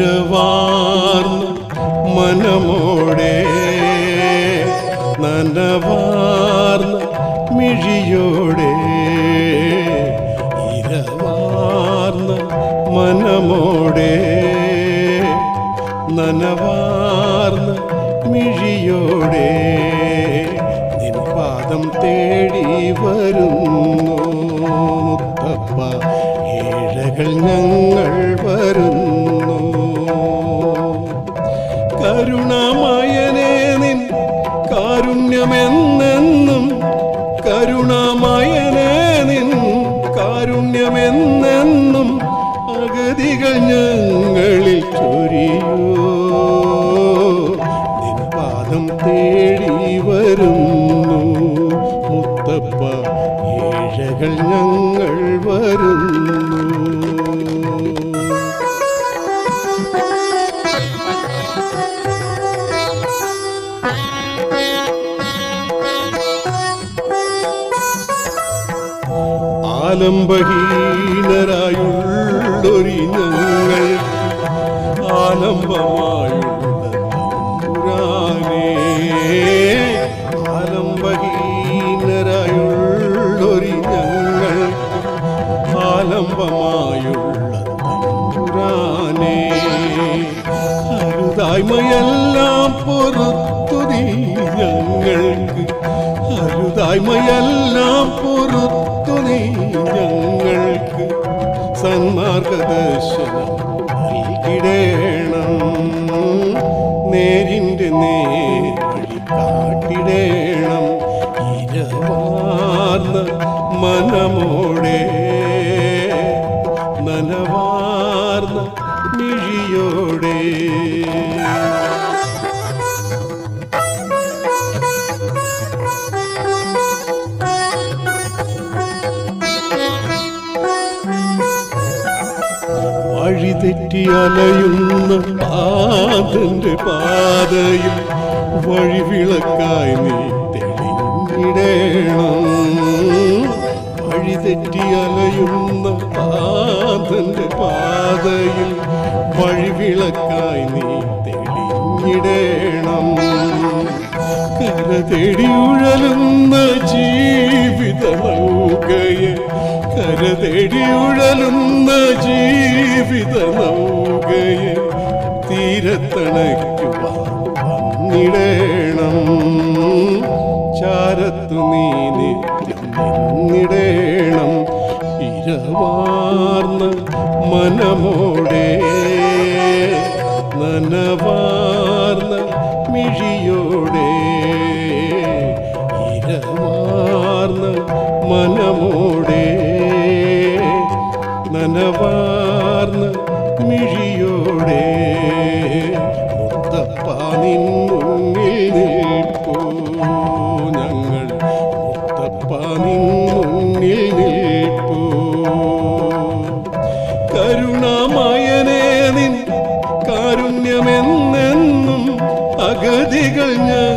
നനവാർന്ന മനമോടെ. നനവാർന്ന മിഴിയോടെ. ഇരവാർന്ന മനമോടെ. നനവാർന്ന മിഴിയോടെ. നിൻ പാദം തേടി വരുന്നു മുത്തപ്പ. ഏഴകൾ ഞങ്ങൾ കരുണാമയനേ നിൻ കാരുണ്യമെന്നെന്നും കരുണാമയനേ നിൻ കാരുണ്യമെന്നെന്നും അഗതികൾ ഞങ്ങളിൽ ചൊരിയോ. നിൻ പാദം തേടി വരുന്നു മുത്തപ്പ ഏഴകൾ ഞങ്ങൾ വരുന്നു. ആലംബഹീനരായുള്ളൊരി ഞങ്ങൾ ആലംബമായുള്ള തമ്പുരാനേ ആലംബഹീനരായുള്ളൊരി ഞങ്ങൾ ആലംബമായുള്ള തമ്പുരാനേ അരുതായ്മയെല്ലാം പൊറുത്തു നീ ഞങ്ങൾക്ക് അരുതായ്മയെല്ലാം പൊറുത്തു നീ ഞങ്ങൾക്ക് സന്മാർഗദർശനം നൽകിടേണം. നേരിന്റെ നേർവഴി കാട്ടിടേണം ഇരവാർന്ന മനമോടെ വഴിതെറ്റി അലയുന്ന പാതന്റെ പാതയിൽ വഴിവിളക്കായി നീ തെളിഞ്ഞിടേണം. വഴിതെറ്റി അലയുന്ന പാതന്റെ പാതയിൽ വഴിവിളക്കായി നീ തെളിഞ്ഞിടേണം. തേടി ഉഴലുന്ന ജീവിത നൗകയെ കര തേടി ഉഴലുന്ന ജീവിത നൗകയെ തീരത്തണയ്ക്കുവാൻ വന്നിടേണം. ചാരത്തു നീ നിത്യം ഇരവാർന്ന മനമോടെ നനവാർന്ന നിൻ ഞങ്ങൾ നിൻ കാരുണ്യമെന്നെന്നും അഗതികൾ ചൊരിയൂ